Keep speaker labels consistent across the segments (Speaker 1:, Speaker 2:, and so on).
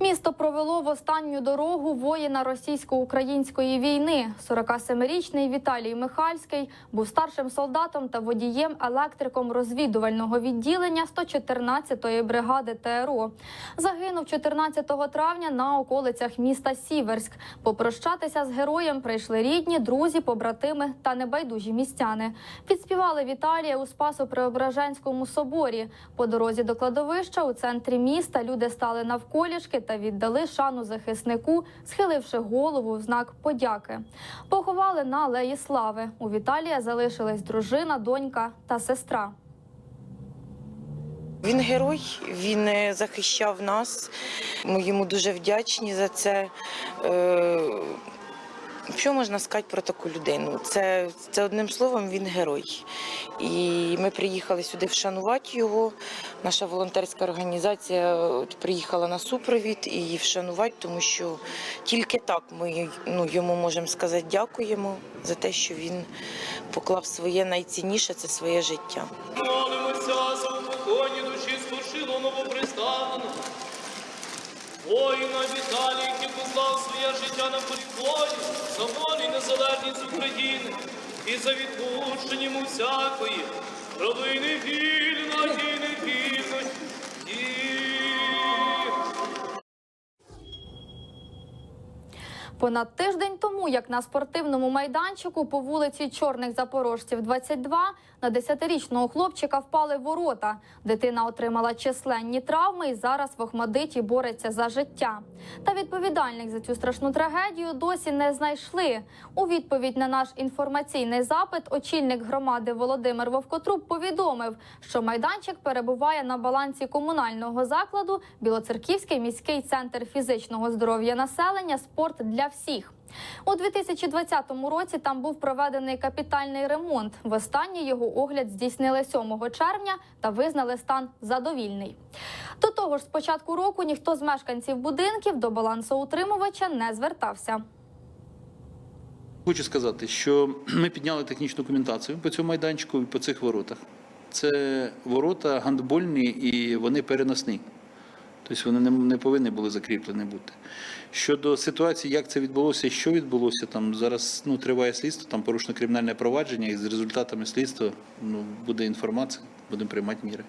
Speaker 1: Місто провело в останню дорогу воїна російсько-української війни. 47-річний Віталій Михальський був старшим солдатом та водієм-електриком розвідувального відділення 114-ї бригади ТРО. Загинув 14 травня на околицях міста Сіверськ. Попрощатися з героєм прийшли рідні, друзі, побратими та небайдужі містяни. Відспівали Віталія у Спасо-Преображенському соборі. По дорозі до кладовища у центрі міста люди стали навколішки та віддали шану захиснику, схиливши голову в знак подяки. Поховали на алеї слави. У Віталія залишились дружина, донька та сестра.
Speaker 2: Він герой, він е, захищав нас. Ми йому дуже вдячні за це. Е, Що можна сказати про таку людину? Це, це одним словом, він герой. І ми приїхали сюди вшанувати його. Наша волонтерська організація от, приїхала на супровід і вшанувати, тому що тільки так ми ну, йому можемо сказати дякуємо за те, що він поклав своє найцінніше це своє життя.
Speaker 3: Молимося за упокойні душі спочило новоприставлено. Воїна Віталій, який послав своє життя на полі за волю і незалежність України і за відпущення усякої всякої провини вільної невільності.
Speaker 1: Понад тиждень тому, як на спортивному майданчику по вулиці Чорних Запорожців, 22, на 10-річного хлопчика впали ворота. Дитина отримала численні травми і зараз в Охмадиті бореться за життя. Та відповідальних за цю страшну трагедію досі не знайшли. У відповідь на наш інформаційний запит очільник громади Володимир Вовкотруб повідомив, що майданчик перебуває на балансі комунального закладу Білоцерківський міський центр фізичного здоров'я населення Спорт для всіх. У 2020 році там був проведений капітальний ремонт. Востаннє його огляд здійснили 7 червня та визнали стан задовільний. До того ж, з початку року ніхто з мешканців будинків до балансоутримувача не звертався.
Speaker 4: Хочу сказати, що ми підняли технічну документацію по цьому майданчику і по цих воротах. Це ворота гандбольні і вони переносні. Тобто вони не, повинні були закріплені бути. Щодо ситуації, як це відбулося що відбулося, там зараз ну, триває слідство, там порушено кримінальне провадження, і з результатами слідства ну, буде інформація, будемо приймати міри.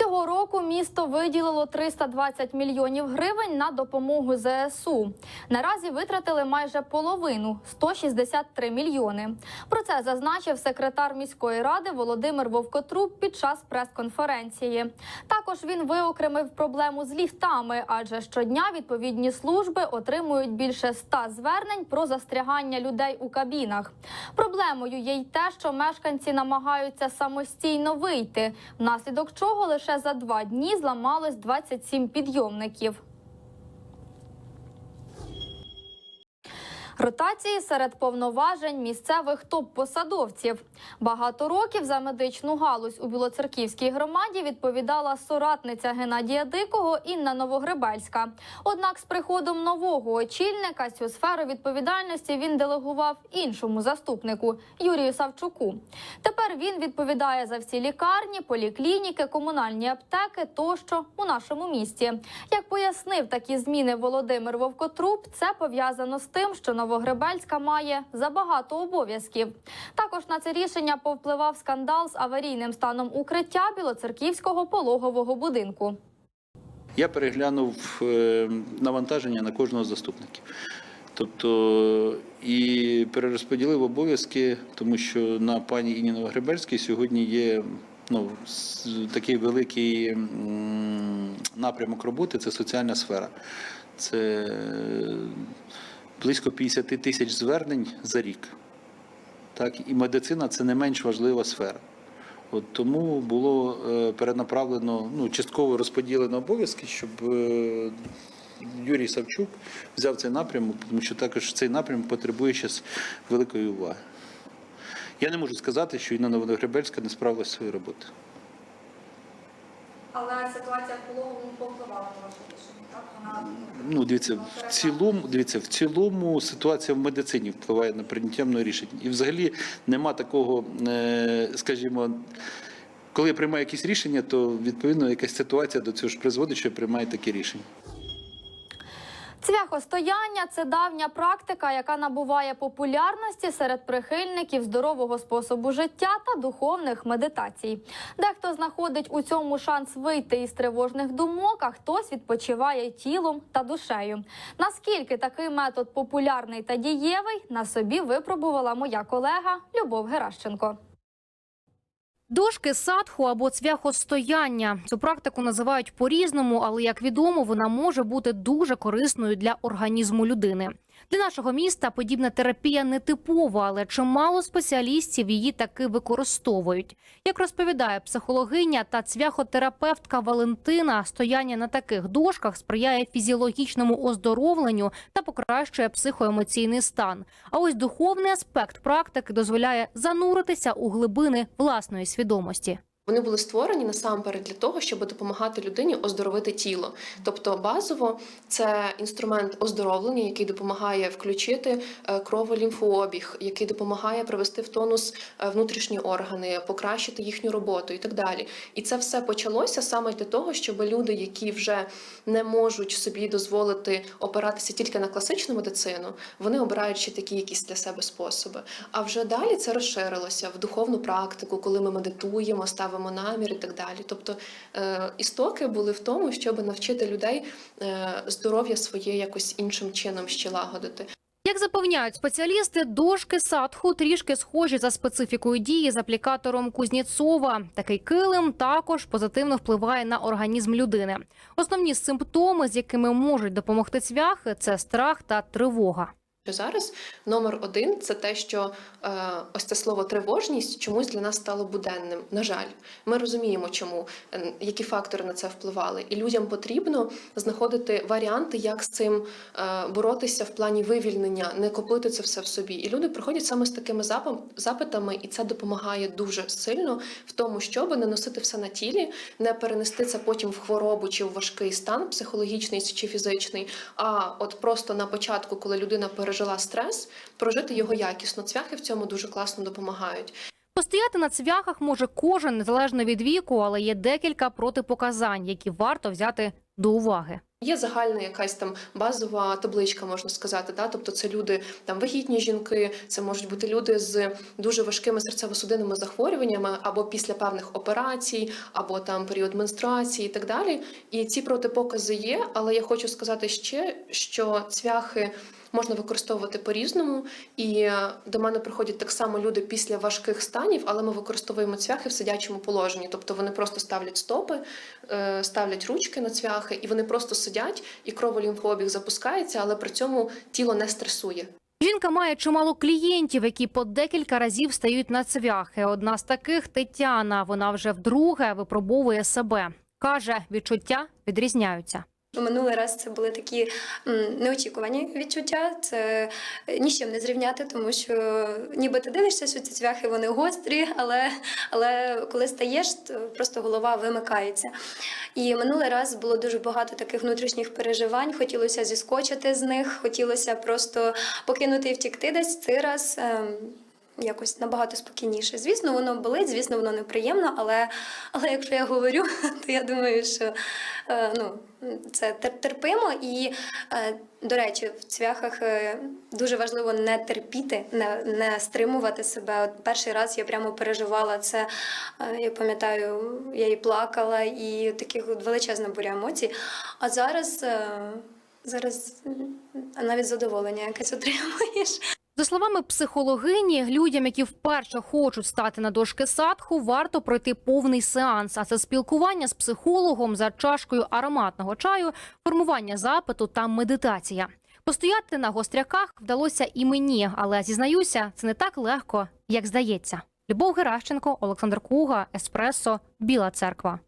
Speaker 1: Цього року місто виділило 320 мільйонів гривень на допомогу ЗСУ. Наразі витратили майже половину 163 мільйони. Про це зазначив секретар міської ради Володимир Вовкотруб під час прес-конференції. Також він виокремив проблему з ліфтами, адже щодня відповідні служби отримують більше 100 звернень про застрягання людей у кабінах. Проблемою є й те, що мешканці намагаються самостійно вийти, внаслідок чого лише за два дні зламалось 27 підйомників. Ротації серед повноважень місцевих топ-посадовців. Багато років за медичну галузь у Білоцерківській громаді відповідала соратниця Геннадія Дикого Інна Новогребельська. Однак з приходом нового очільника цю сферу відповідальності він делегував іншому заступнику Юрію Савчуку. Тепер він відповідає за всі лікарні, поліклініки, комунальні аптеки тощо у нашому місті. Як пояснив такі зміни Володимир Вовкотруб, це пов'язано з тим, що Новогребельська має забагато обов'язків. Також на це рішення повпливав скандал з аварійним станом укриття білоцерківського пологового будинку.
Speaker 4: Я переглянув е, навантаження на кожного з заступників. Тобто і перерозподілив обов'язки, тому що на пані Інні Новогребельській сьогодні є ну, такий великий напрямок роботи це соціальна сфера. Це близько 50 тисяч звернень за рік. Так, і медицина це не менш важлива сфера. От тому було е, перенаправлено, ну, частково розподілено обов'язки, щоб е, Юрій Савчук взяв цей напрямок, тому що також цей напрямок потребує зараз великої уваги. Я не можу сказати, що Інна Новогребельська не справилася своєю роботою.
Speaker 1: Але ситуація в пологовому повпливала на ваше рішення. Так вона
Speaker 4: Ну, дивіться, в цілому, дивіться, в цілому ситуація в медицині впливає на прийняття мною рішень. І взагалі нема такого, е, скажімо, коли я приймаю якісь рішення, то відповідно якась ситуація до цього ж призводить, що я приймаю такі рішення.
Speaker 1: Цвяхостояння це давня практика, яка набуває популярності серед прихильників здорового способу життя та духовних медитацій. Дехто знаходить у цьому шанс вийти із тривожних думок, а хтось відпочиває тілом та душею. Наскільки такий метод популярний та дієвий, на собі випробувала моя колега Любов Геращенко.
Speaker 5: Дошки садху або цвяхостояння. Цю практику називають по-різному, але як відомо, вона може бути дуже корисною для організму людини. Для нашого міста подібна терапія не типова, але чимало спеціалістів її таки використовують. Як розповідає психологиня та цвяхотерапевтка Валентина, стояння на таких дошках сприяє фізіологічному оздоровленню та покращує психоемоційний стан. А ось духовний аспект практики дозволяє зануритися у глибини власної свідомості.
Speaker 6: Вони були створені насамперед для того, щоб допомагати людині оздоровити тіло. Тобто, базово це інструмент оздоровлення, який допомагає включити е, кроволімфообіг, який допомагає привести в тонус е, внутрішні органи, покращити їхню роботу і так далі. І це все почалося саме для того, щоб люди, які вже не можуть собі дозволити опиратися тільки на класичну медицину, вони обирають ще такі якісь для себе способи. А вже далі це розширилося в духовну практику, коли ми медитуємо, ставимо намір і так далі. Тобто е, істоки були в тому, щоб навчити людей е, здоров'я своє якось іншим чином ще лагодити.
Speaker 5: Як запевняють спеціалісти, дошки садху трішки схожі за специфікою дії з аплікатором Кузнєцова. Такий килим також позитивно впливає на організм людини. Основні симптоми, з якими можуть допомогти цвяхи, це страх та тривога.
Speaker 6: Зараз номер один це те, що е, ось це слово тривожність чомусь для нас стало буденним. На жаль, ми розуміємо, чому е, які фактори на це впливали, і людям потрібно знаходити варіанти, як з цим е, боротися в плані вивільнення, не копити це все в собі. І люди приходять саме з такими запитами, і це допомагає дуже сильно в тому, щоб не носити все на тілі, не перенести це потім в хворобу чи в важкий стан психологічний чи фізичний. А от просто на початку, коли людина пережила стрес, прожити його якісно. Цвяхи в цьому дуже класно допомагають.
Speaker 5: Постояти на цвяхах може кожен незалежно від віку, але є декілька протипоказань, які варто взяти до уваги.
Speaker 6: Є загальна якась там базова табличка, можна сказати. Да? Тобто це люди там вагітні жінки, це можуть бути люди з дуже важкими серцево-судинними захворюваннями, або після певних операцій, або там період менструації і так далі. І ці протипокази є, але я хочу сказати ще, що цвяхи. Можна використовувати по-різному, і е, до мене приходять так само люди після важких станів, але ми використовуємо цвяхи в сидячому положенні. Тобто вони просто ставлять стопи, е, ставлять ручки на цвяхи, і вони просто сидять, і кроволімфообіг запускається, але при цьому тіло не стресує.
Speaker 5: Жінка має чимало клієнтів, які по декілька разів стають на цвяхи. Одна з таких Тетяна. Вона вже вдруге випробовує себе. каже, відчуття відрізняються.
Speaker 7: Минулий раз це були такі неочікувані відчуття. Це е, ні з чим не зрівняти, тому що ніби ти дивишся, що ці цвяхи вони гострі, але, але коли стаєш, то просто голова вимикається. І минулий раз було дуже багато таких внутрішніх переживань. Хотілося зіскочити з них, хотілося просто покинути і втікти десь. Цей раз. Якось набагато спокійніше. Звісно, воно болить, звісно, воно неприємно, але, але якщо я говорю, то я думаю, що е, ну, це терпимо. І, е, до речі, в цвяхах е, дуже важливо не терпіти, не, не стримувати себе. От перший раз я прямо переживала це. е, Я пам'ятаю, я і плакала, і таких величезна буря емоцій. А зараз, е, зараз навіть задоволення якесь отримуєш.
Speaker 5: За словами психологині, людям, які вперше хочуть стати на дошки садху, варто пройти повний сеанс. А це спілкування з психологом за чашкою ароматного чаю, формування запиту та медитація. Постояти на гостряках вдалося і мені, але зізнаюся, це не так легко, як здається. Любов Геращенко, Олександр Куга, Еспресо, Біла Церква.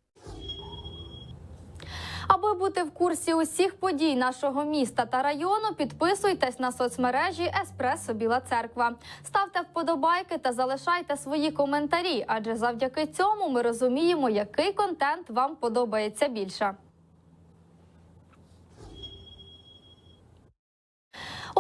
Speaker 1: Аби бути в курсі усіх подій нашого міста та району, підписуйтесь на соцмережі Еспресо Біла Церква. Ставте вподобайки та залишайте свої коментарі, адже завдяки цьому ми розуміємо, який контент вам подобається більше.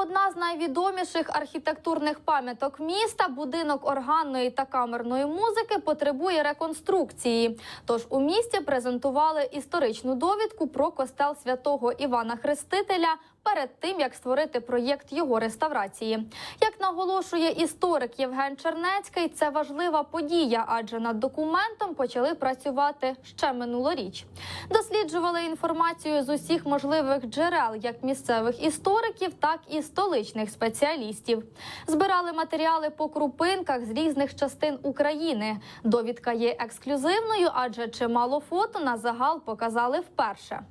Speaker 1: Одна з найвідоміших архітектурних пам'яток міста, будинок органної та камерної музики, потребує реконструкції. Тож у місті презентували історичну довідку про костел святого Івана Хрестителя перед тим, як створити проєкт його реставрації. Як наголошує історик Євген Чернецький, це важлива подія, адже над документом почали працювати ще минулоріч. Досліджували інформацію з усіх можливих джерел, як місцевих істориків, так і столичних спеціалістів. Збирали матеріали по крупинках з різних частин України. Довідка є ексклюзивною, адже чимало фото на загал показали вперше.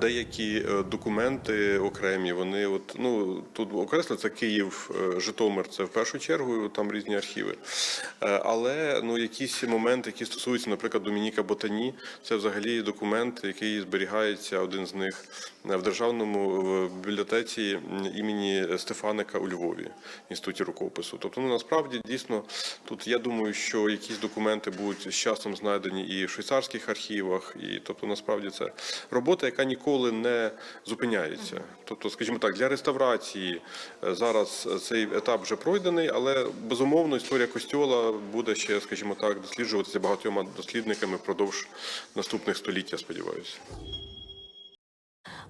Speaker 8: Деякі е, документи окремі, вони от ну тут окресло це Київ, е, Житомир, це в першу чергу там різні архіви. Е, Але ну якісь моменти, які стосуються, наприклад, Домініка Ботані, це взагалі документ, який зберігається один з них в державному в бібліотеці імені Стефаника у Львові, інституті рукопису. Тобто, ну насправді дійсно тут я думаю, що якісь документи будуть з часом знайдені і в швейцарських архівах, і тобто, насправді це робота, яка ніколи не зупиняється. Тобто, скажімо так, для реставрації е, зараз цей етап вже пройдений, але безумовно історія костьола буде ще, скажімо так, досліджуватися багатьома дослідниками впродовж наступних століть, я сподіваюся.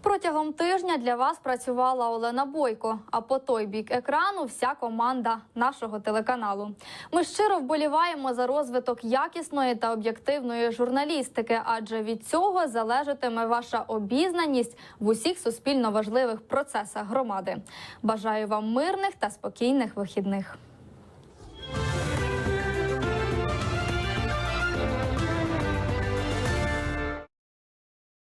Speaker 1: Протягом тижня для вас працювала Олена Бойко. А по той бік екрану вся команда нашого телеканалу. Ми щиро вболіваємо за розвиток якісної та об'єктивної журналістики, адже від цього залежатиме ваша обізнаність в усіх суспільно важливих процесах громади. Бажаю вам мирних та спокійних вихідних.